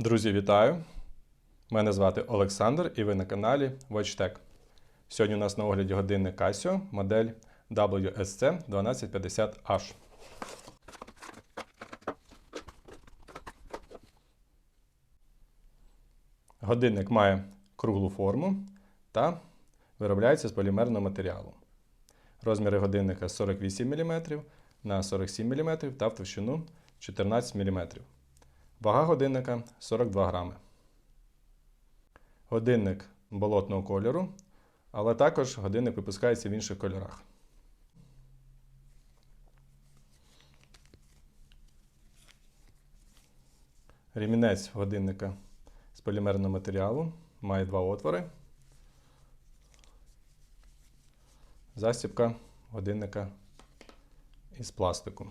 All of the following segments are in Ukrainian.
Друзі, вітаю! Мене звати Олександр і ви на каналі WatchTech. Сьогодні у нас на огляді годинник Casio, модель WSC 1250H. Годинник має круглу форму та виробляється з полімерного матеріалу. Розміри годинника 48 мм на 47 мм та в товщину 14 мм. Вага годинника 42 грами. Годинник болотного кольору, але також годинник випускається в інших кольорах. Ремінець годинника з полімерного матеріалу має два отвори. Застібка годинника із пластику.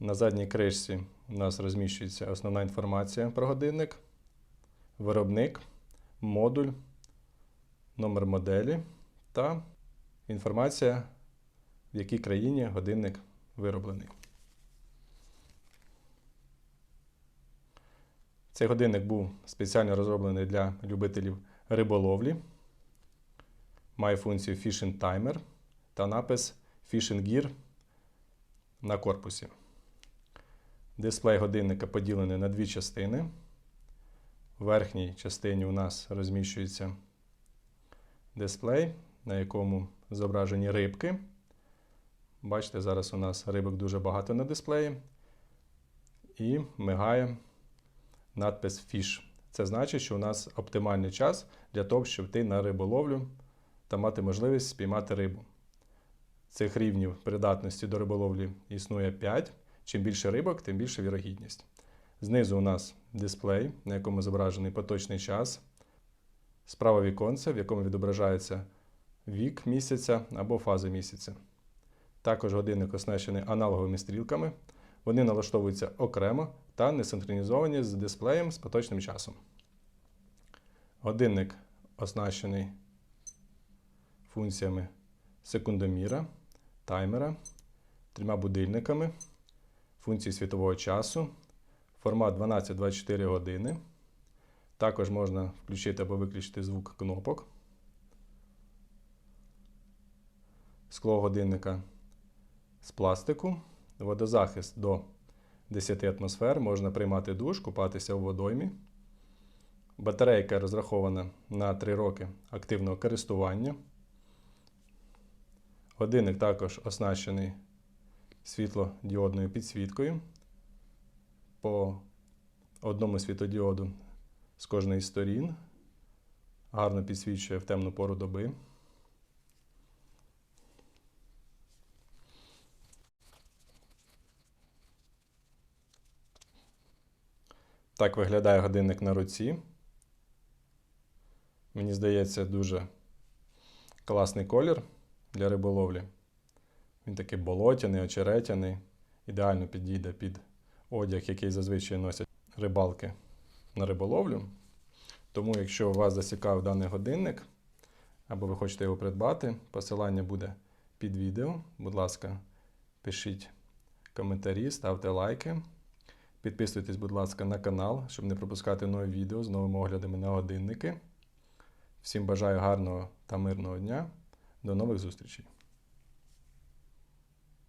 На задній кришці у нас розміщується основна інформація про годинник, виробник, модуль, номер моделі та інформація, в якій країні годинник вироблений. Цей годинник був спеціально розроблений для любителів риболовлі. Має функцію Fishing Timer та напис Fishing Gear на корпусі. Дисплей годинника поділений на дві частини. В верхній частині у нас розміщується дисплей, на якому зображені рибки. Бачите, зараз у нас рибок дуже багато на дисплеї. І мигає надпис Fish. Це значить, що у нас оптимальний час для того, щоб йти на риболовлю та мати можливість спіймати рибу. Цих рівнів придатності до риболовлі існує 5. Чим більше рибок, тим більша вірогідність. Знизу у нас дисплей, на якому зображений поточний час. Справа віконце, в якому відображається вік місяця або фази місяця. Також годинник оснащений аналоговими стрілками. Вони налаштовуються окремо та не синхронізовані з дисплеєм з поточним часом. Годинник оснащений функціями секундоміра, таймера, трьома будильниками, функції світового часу, формат 12-24 години. Також можна включити або виключити звук кнопок. Скло годинника з пластику, водозахист до 10 атмосфер, можна приймати душ, купатися у водоймі. Батарейка розрахована на 3 роки активного користування. Годинник також оснащений світлодіодною підсвіткою. По одному світодіоду з кожної сторін. Гарно підсвічує в темну пору доби. Так виглядає годинник на руці. Мені здається, дуже класний колір для риболовлі. Він такий болотяний, очеретяний, ідеально підійде під одяг, який зазвичай носять рибалки на риболовлю. Тому, якщо вас зацікавив даний годинник, або ви хочете його придбати, посилання буде під відео. Будь ласка, пишіть коментарі, ставте лайки. Підписуйтесь, будь ласка, на канал, щоб не пропускати нові відео з новими оглядами на годинники. Всім бажаю гарного та мирного дня. До нових зустрічей!